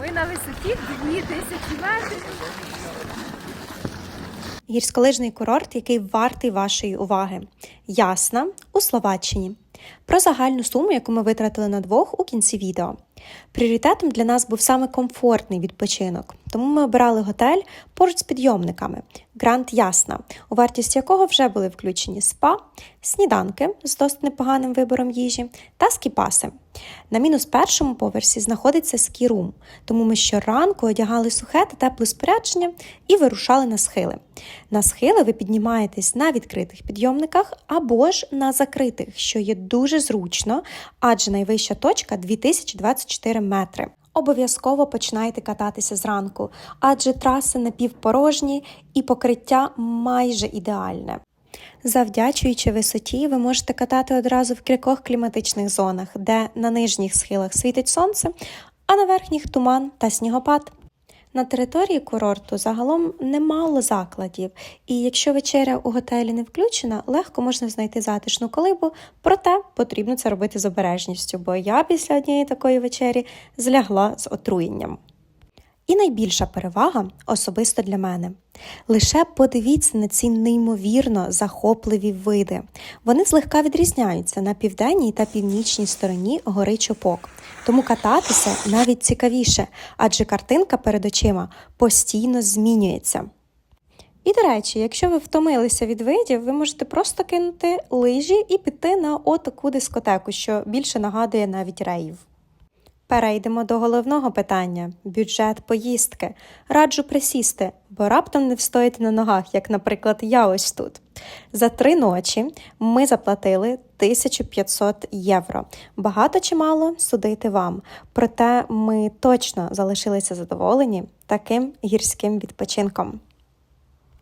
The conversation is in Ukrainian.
Ми на висоті 2000 метрів. Гірськолижний курорт, який вартий вашої уваги. Ясна у Словаччині. Про загальну суму, яку ми витратили на двох у кінці відео. Пріоритетом для нас був саме комфортний відпочинок, тому ми обирали готель поруч з підйомниками Гранд Ясна, у вартість якого вже були включені спа, сніданки з досить непоганим вибором їжі та скіпаси. На мінус першому поверсі знаходиться скірум, тому ми щоранку одягали сухе та тепле спорядження і вирушали на схили. На схили ви піднімаєтесь на відкритих підйомниках або ж на закритих, що є дуже зручно, адже найвища точка 2024 метри. Обов'язково починайте кататися зранку, адже траси напівпорожні і покриття майже ідеальне. Завдячуючи висоті, ви можете катати одразу в кількох кліматичних зонах, де на нижніх схилах світить сонце, а на верхніх туман та снігопад. На території курорту загалом немало закладів, і якщо вечеря у готелі не включена, легко можна знайти затишну колибу, проте потрібно це робити з обережністю, бо я після однієї такої вечері злягла з отруєнням. І найбільша перевага особисто для мене. Лише подивіться на ці неймовірно захопливі види. Вони злегка відрізняються на південній та північній стороні гори Чопок. Тому кататися навіть цікавіше, адже картинка перед очима постійно змінюється. І до речі, якщо ви втомилися від видів, ви можете просто кинути лижі і піти на отаку дискотеку, що більше нагадує навіть рейв. Перейдемо до головного питання бюджет поїздки. Раджу присісти, бо раптом не встоїти на ногах, як, наприклад, я ось тут. За три ночі ми заплатили 1500 євро. Багато чи мало судити вам. Проте ми точно залишилися задоволені таким гірським відпочинком.